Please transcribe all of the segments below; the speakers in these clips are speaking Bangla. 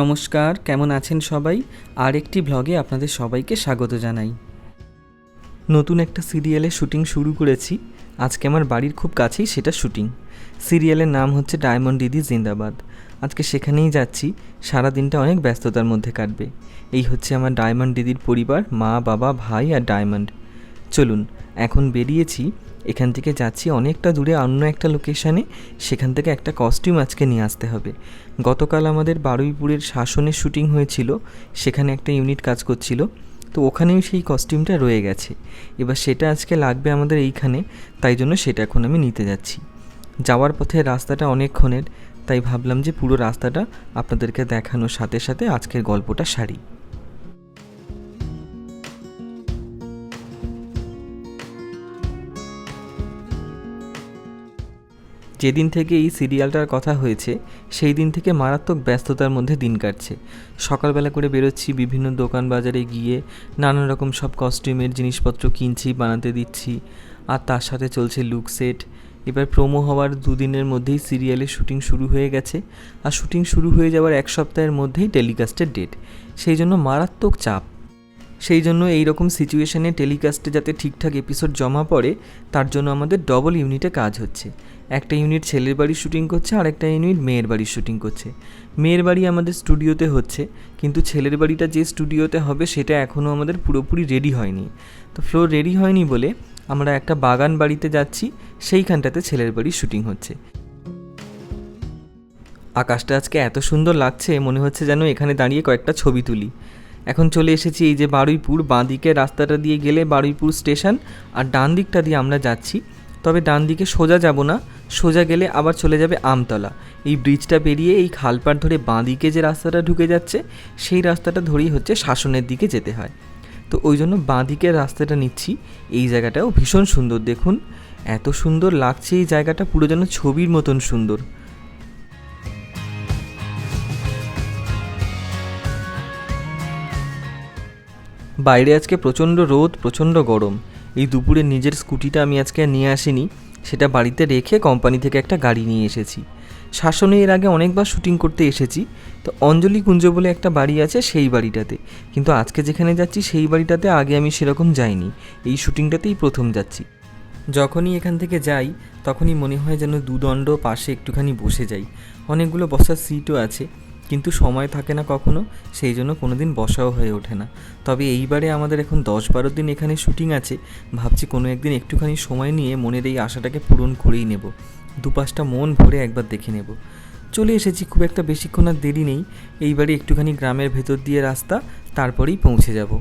নমস্কার, কেমন আছেন সবাই? আর একটি ভ্লগে আপনাদের সবাইকে স্বাগত জানাই। নতুন একটা সিরিয়ালের শুটিং শুরু করেছি। আজকে আমার বাড়ির খুব কাছেই সেটা শুটিং সিরিয়ালের নাম হচ্ছে ডায়মন্ড দিদি জিন্দাবাদ আজকে সেখানেই যাচ্ছি সারা দিনটা অনেক ব্যস্ততার মধ্যে কাটবে। এই হচ্ছে আমার ডায়মন্ড দিদির পরিবার, মা, বাবা, ভাই আর ডায়মন্ড চলুন, এখন বেরিয়েছি এখান থেকে যাচ্ছি অনেকটা দূরে, অন্য একটা লোকেশানে সেখান থেকে একটা কস্টিউম আজকে নিয়ে আসতে হবে। গতকাল আমাদের বারুইপুরের শাসনের শুটিং হয়েছিল, সেখানে একটা ইউনিট কাজ করছিল। তো ওখানেও সেই কস্টিউমটা রয়ে গেছে। এবার সেটা আজকে লাগবে আমাদের এইখানে, তাই জন্য সেটা এখন আমি নিতে যাচ্ছি। যাওয়ার পথে রাস্তাটা অনেকক্ষণের, তাই ভাবলাম যে পুরো রাস্তাটা আপনাদেরকে দেখানোর সাথে সাথে আজকের গল্পটা সারি। যেদিন থেকে এই সিরিয়ালটার কথা হয়েছে, সেই দিন থেকে মারাত্মক ব্যস্ততার মধ্যে দিন কাটছে। সকালবেলা করে বেরোচ্ছি, বিভিন্ন দোকান বাজারে গিয়ে নানান রকম সব কস্টিউমের জিনিসপত্র কিনছি, বানাতে দিচ্ছি, আর তার সাথে চলছে লুক সেট। এবার প্রোমো হওয়ার দুদিনের মধ্যেই সিরিয়ালের শুটিং শুরু হয়ে গেছে, আর শুটিং শুরু হয়ে যাওয়ার এক সপ্তাহের মধ্যেই টেলিকাস্টের ডেট। সেই জন্য মারাত্মক চাপ। সেই জন্য এই রকম সিচুয়েশনে টেলিকাস্টে যাতে ঠিকঠাক এপিসোড জমা পড়ে, তার জন্য আমাদের ডবল ইউনিটে কাজ হচ্ছে। একটা ইউনিট ছেলের বাড়ির শুটিং করছে, আর একটা ইউনিট মেয়ের বাড়ির শুটিং করছে। মেয়ের বাড়ি আমাদের স্টুডিওতে হচ্ছে, কিন্তু ছেলের বাড়িটা যে স্টুডিওতে হবে, সেটা এখনও আমাদের পুরোপুরি রেডি হয়নি। তো ফ্লোর রেডি হয়নি বলে আমরা একটা বাগান বাড়িতে যাচ্ছি, সেইখানটাতে ছেলের বাড়ির শুটিং হচ্ছে। আকাশটা আজকে এত সুন্দর লাগছে, মনে হচ্ছে যেন এখানে দাঁড়িয়ে কয়েকটা ছবি তুলি। এখন চলে এসেছি এই যে বারুইপুর বাঁ দিকে রাস্তাটা দিয়ে গেলে বারুইপুর স্টেশন আর ডান দিকটা দিয়ে আমরা যাচ্ছি। তবে ডান দিকে সোজা যাব না, সোজা গেলে আবার চলে যাবে আমতলা। এই ব্রিজটা পেরিয়ে এই খালপাড় ধরে বাঁ দিকে যে রাস্তাটা ঢুকে যাচ্ছে, সেই রাস্তাটা ধরেই হচ্ছে শাসনের দিকে যেতে হয়। তো ওই জন্য বাঁ দিকের রাস্তাটা নিচ্ছি। এই জায়গাটাও ভীষণ সুন্দর, দেখুন। এত সুন্দর লাগছে এই জায়গাটা, পুরো যেন ছবির মতন সুন্দর। বাইরে আজকে প্রচণ্ড রোদ, প্রচণ্ড গরম। এই দুপুরে নিজের স্কুটিটা আমি আজকে নিয়ে আসিনি। সেটা বাড়িতে রেখে কোম্পানি থেকে একটা গাড়ি নিয়ে এসেছি। শাসনে এর আগে অনেকবার শুটিং করতে এসেছি। তো অঞ্জলি কুঞ্জ বলে একটা বাড়ি আছে সেই বাড়িটাতে। কিন্তু আজকে যেখানে যাচ্ছি সেই বাড়িটাতে আগে আমি সেরকম যাইনি। এই শুটিংটাতেই প্রথম যাচ্ছি। যখনই এখান থেকে যাই, তখনই মনে হয় যেন দুদণ্ড পাশে একটুখানি বসে যাই। অনেকগুলো বসার সিটও আছে। কিন্তু সময় থাকে না কখনো, সেই জন্য কোনো দিন বসাও হয়ে ওঠে না। তবে এইবারে আমাদের এখন দশ বারো দিন এখানে শুটিং আছে, ভাবছি কোনো একদিন একটুখানি সময় নিয়ে মনের এই আশাটাকে পূরণ করেই নেব। দুপাশটা মন ভরে একবার দেখে নেব। চলে এসেছি, খুব একটা বেশিক্ষণ আর দেরি নেই, এইবারে একটুখানি গ্রামের ভেতর দিয়ে রাস্তা, তারপরেই পৌঁছে যাব।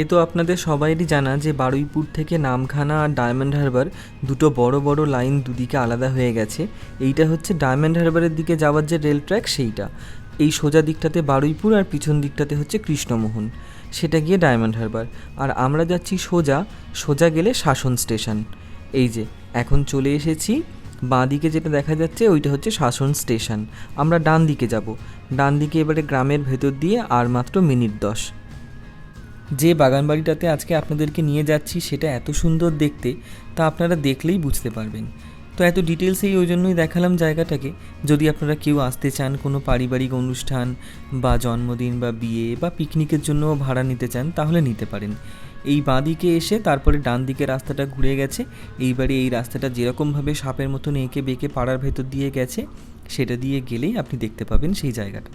এ তো আপনাদের সবাইরই জানা যে বারুইপুর থেকে নামখানা আর ডায়মন্ড হারবার দুটো বড় বড় লাইন দুদিকে আলাদা হয়ে গেছে। এইটা হচ্ছে ডায়মন্ড হারবারের দিকে যাওয়ার যে রেল ট্র্যাক সেইটা। এই সোজা দিকটাতে বারুইপুর আর পিছন দিকটাতে হচ্ছে কৃষ্ণমোহন। সেটা গিয়ে ডায়মন্ড হারবার। আর আমরা যাচ্ছি সোজা সোজা গেলে শাসন স্টেশন। এই যে, এখন চলে এসেছি। বাঁ দিকে যেটা দেখা যাচ্ছে ওইটা হচ্ছে শাসন স্টেশন। আমরা ডান দিকে যাব। ডান দিকে এবারে গ্রামের ভেতর দিয়ে আর মাত্র মিনিট দশ। যে বাগানবাড়িটাতে আজকে আপনাদেরকে নিয়ে যাচ্ছি সেটা এত সুন্দর দেখতে, তা আপনারা দেখলেই বুঝতে পারবেন। তো এত ডিটেলসেই ওই জন্যই দেখালাম জায়গাটাকে। যদি আপনারা কেউ আসতে চান, কোনো পারিবারিক অনুষ্ঠান বা জন্মদিন বা বিয়ে বা পিকনিকের জন্য ভাড়া নিতে চান, তাহলে নিতে পারেন। এই বাঁ দিকে এসে তারপরে ডান দিকে রাস্তাটা ঘুরে গেছে। এইবারে এই রাস্তাটা যেরকমভাবে সাপের মতন এঁকে বেঁকে পাড়ার ভেতর দিয়ে গেছে, সেটা দিয়ে গেলেই আপনি দেখতে পাবেন সেই জায়গাটা।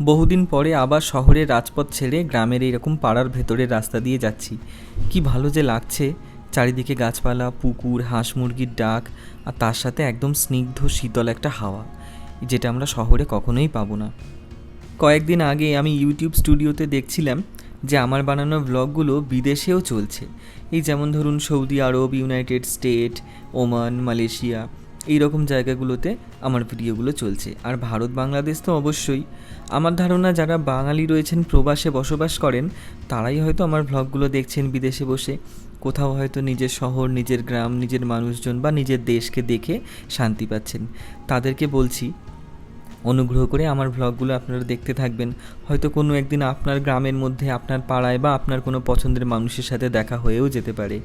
বহুদিন পরে আবার শহরের রাজপথ ছেড়ে গ্রামের এইরকম পাড়ার ভেতরের রাস্তা দিয়ে যাচ্ছি। কি ভালো যে লাগছে। চারিদিকে গাছপালা, পুকুর, হাঁস মুরগির ডাক আর তার সাথে একদম স্নিগ্ধ, শীতল একটা হাওয়া, যেটা আমরা শহরে কখনোই পাবো না। কয়েকদিন আগে আমি ইউটিউব স্টুডিওতে দেখছিলাম যে আমার বানানো ব্লগগুলো বিদেশেও চলছে। এই যেমন ধরুন Saudi Arab United State Oman Malaysia এই রকম জায়গাগুলোতে আমার ভিডিওগুলো চলছে। আর ভারত বাংলাদেশ তো অবশ্যই। আমার ধারণা যারা বাঙালি রয়েছেন, প্রবাসে বসবাস করেন, তারাই হয়তো আমার ভ্লগগুলো দেখছেন বিদেশে বসে। কোথাও হয়তো নিজের শহর, নিজের গ্রাম, নিজের মানুষজন বা নিজের দেশকে দেখে শান্তি পাচ্ছেন। তাদেরকে বলছি, অনুগ্রহ করে আমার ভ্লগগুলো আপনারা দেখতে থাকবেন। হয়তো কোনো একদিন আপনার গ্রামের মধ্যে, আপনার পাড়ায় বা আপনার কোনো পছন্দের মানুষের সাথে দেখা হয়েও যেতে পারে।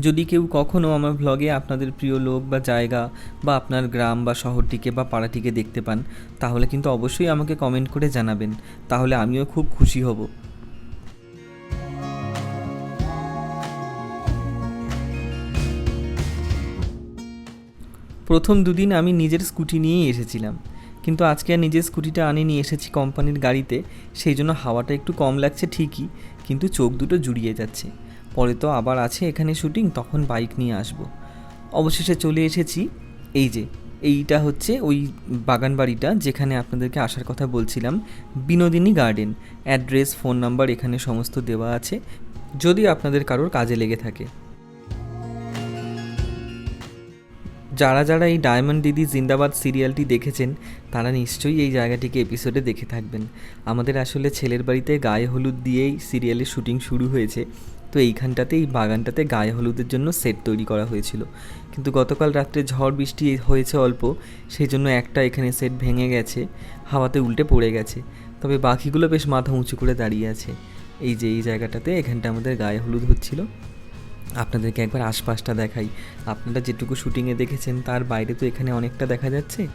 যদি কেউ কখনও আমার ভ্লগে আপনাদের প্রিয় লোক বা জায়গা বা আপনার গ্রাম বা শহরটিকে বা পাড়াটিকে দেখতে পান, তাহলে কিন্তু অবশ্যই আমাকে কমেন্ট করে জানাবেন। তাহলে আমিও খুব খুশি হব। প্রথম দুদিন আমি নিজের স্কুটি নিয়েই এসেছিলাম। কিন্তু আজকে আর নিজের স্কুটিটা আনিনি, এসেছি কোম্পানির গাড়িতে। সেই জন্য হাওয়াটা একটু কম লাগছে ঠিকই, কিন্তু চোখ দুটো জুড়িয়ে যাচ্ছে। পরে তো আবার আছে এখানে শুটিং, তখন বাইক নিয়ে আসব। অবশেষে চলে এসেছি। এই যে, এইটা হচ্ছে ওই বাগান বাড়িটা যেখানে আপনাদেরকে আসার কথা বলছিলাম। Binodini garden. Address, phone number এখানে সমস্ত দেওয়া আছে। যদি আপনাদের কারোর কাজে লেগে থাকে। যারা যারা এই ডায়মন্ড দিদি জিন্দাবাদ সিরিয়ালটি দেখেছেন, তারা নিশ্চয়ই এই জায়গাটিকে এপিসোডে দেখে থাকবেন। আমাদের আসলে ছেলের বাড়িতে গায়ে হলুদ দিয়েই সিরিয়ালের শুটিং শুরু হয়েছে। তো এইখানটাতে এই বাগানটাতে গায়ে হলুদের জন্য সেট তৈরি করা হয়েছিল। কিন্তু গতকাল রাত্রে ঝড় বৃষ্টি হয়েছে অল্প সেই জন্য একটা এখানে সেট ভেঙে গেছে, হাওয়াতে উল্টে পড়ে গেছে। তবে বাকিগুলো বেশ মাথা উঁচু করে দাঁড়িয়ে আছে। এই যে, এই জায়গাটাতে এখানটা আমাদের গায়ে হলুদ হচ্ছিল। আপনাদেরকে একবার আশপাশটা দেখাই। আপনারা যেটুকু শুটিংয়ে দেখেছেন, তার বাইরে তো এখানে অনেকটা দেখা যাচ্ছে।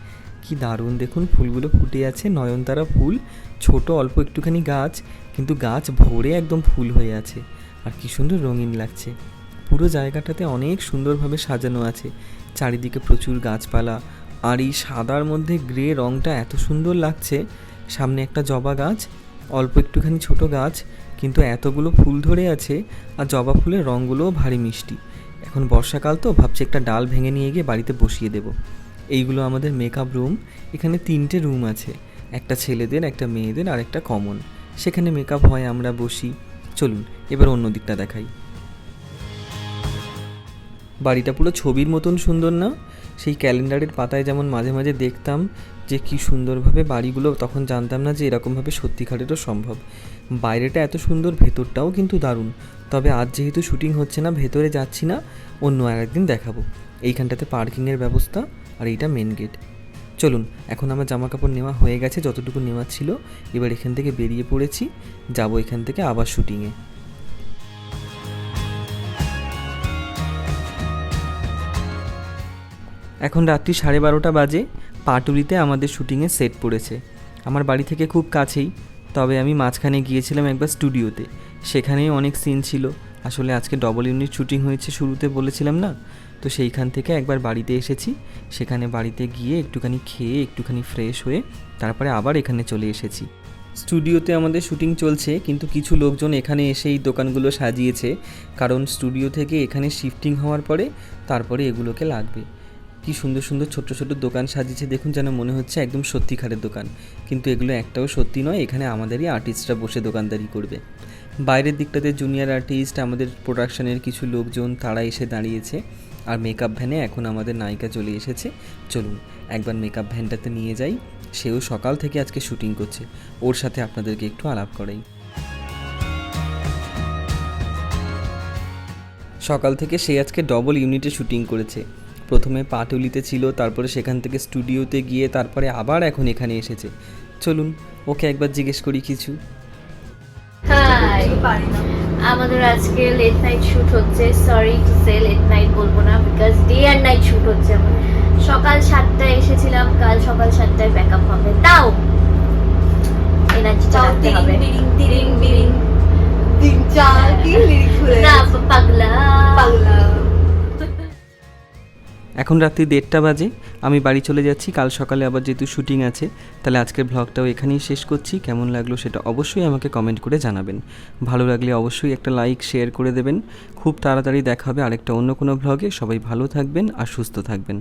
কি দারুণ! দেখুন, ফুলগুলো ফুটে আছে, নয়নতারা ফুল, ছোট অল্প একটুখানি গাছ, কিন্তু গাছ ভরে একদম ফুল হয়ে আছে। আর কি সুন্দর রঙিন লাগছে। পুরো জায়গাটাতে অনেক সুন্দরভাবে সাজানো আছে। চারিদিকে প্রচুর গাছপালা। আর এই সাদার মধ্যে গ্রে রঙটা এত সুন্দর লাগছে, সামনে একটা জবা গাছ, অল্প একটুখানি ছোট গাছ কিন্তু এতগুলো ফুল ধরে আছে আর জবা ফুলের রঙগুলোও ভারী মিষ্টি। এখন বর্ষাকাল তো, ভাবছি একটা ডাল ভেঙে নিয়ে গিয়ে বাড়িতে বসিয়ে দেব। এইগুলো আমাদের মেকআপ রুম এখানে তিনটে রুম আছে। একটা ছেলেদের, একটা মেয়েদের আর একটা কমন সেখানে মেকআপ হয়, আমরা বসি। চলুন, এবার অন্য দিকটা দেখাই। বাড়িটা পুরো ছবির মতন সুন্দর না? সেই ক্যালেন্ডারের পাতায় যেমন মাঝে মাঝে দেখতাম যে কি সুন্দরভাবে বাড়িগুলো, তখন জানতাম না যে এরকমভাবে সত্যিকারেরও সম্ভব। বাইরেটা এত সুন্দর, ভেতরটাও কিন্তু দারুণ। তবে আজ যেহেতু শুটিং হচ্ছে না, ভেতরে যাচ্ছি না, অন্য আরেকদিন দেখাবো। এইখানটাতে পার্কিংয়ের ব্যবস্থা আর এইটা মেন গেট চলুন, এখন আমার জামা কাপড় নেওয়া হয়ে গেছে, যতটুকু নেওয়া ছিল, এবার এখান থেকে বেরিয়ে পড়েছি। যাব এখান থেকে আবার শুটিংয়ে। এখন রাত্রি সাড়ে বারোটা বাজে পাটুলিতে আমাদের শুটিংয়ের সেট পড়েছে। আমার বাড়ি থেকে খুব কাছেই, তবে আমি মাঝখানে গিয়েছিলাম একবার স্টুডিওতে। সেখানেই অনেক সিন ছিল। আসলে আজকে ডবল ইউনিট শুটিং হয়েছে শুরুতে বলেছিলাম না? তো সেইখান থেকে একবার বাড়িতে এসেছি। সেখানে বাড়িতে গিয়ে একটুখানি খেয়ে, একটুখানি ফ্রেশ হয়ে তারপরে আবার এখানে চলে এসেছি। স্টুডিওতে আমাদের শুটিং চলছে, কিন্তু কিছু লোকজন এখানে এসে এই দোকানগুলো সাজিয়েছে। কারণ স্টুডিও থেকে এখানে শিফটিং হওয়ার পরে তারপরে এগুলোকে লাগবে। কি সুন্দর সুন্দর ছোট ছোট দোকান সাজিয়েছে, দেখুন যেন মনে হচ্ছে একদম সত্যিকারের দোকান। কিন্তু এগুলো একটাও সত্যি নয়, এখানে আমাদেরই আর্টিস্টরা বসে দোকানদারি করবে। বাইরের দিকটাতে জুনিয়র আর্টিস্ট আমাদের প্রোডাকশনের কিছু লোকজন, তারা এসে দাঁড়িয়েছে। আর মেকআপ ভ্যানে এখন আমাদের নায়িকা চলে এসেছে। চলুন, একবার মেকআপ ভ্যানটাতে নিয়ে যাই। সেও সকাল থেকে আজকে শুটিং করছে। ওর সাথে আপনাদেরকে একটু আলাপ করাই। সকাল থেকে সে আজকে ডবল ইউনিটে শুটিং করেছে। প্রথমে পাটুলিতে ছিল তারপরে সেখান থেকে স্টুডিওতে গিয়ে তারপরে আবার এখন এখানে এসেছে। চলুন ওকে একবার জিজ্ঞেস করি কিছু। হাই আমাদের আজকে লেট নাইট শুট হচ্ছে। Sorry to say late night বলব না because day and night shoot হচ্ছে আমার। সকাল সাতটায় এসেছিলাম কাল সকাল সাতটায় ব্যাকআপ হবে। তাও এনার্জিটা রাখতে হবে। বিরিং তিরিং বিরিং চার কি লিরিক্স না পাগলা। পাগলা। এখন রাত্রি দেড়টা বাজে, আমি বাড়ি চলে যাচ্ছি, কাল সকালে আবার যেহেতু শুটিং আছে, তাহলে আজকের ভ্লগটাও এখানেই শেষ করছি, কেমন লাগল সেটা অবশ্যই আমাকে কমেন্ট করে জানাবেন। ভালো লাগলে অবশ্যই একটা লাইক শেয়ার করে দেবেন। খুব তাড়াতাড়ি দেখা হবে আরেকটা অন্য কোনো ভ্লগে সবাই ভালো থাকবেন আর সুস্থ থাকবেন।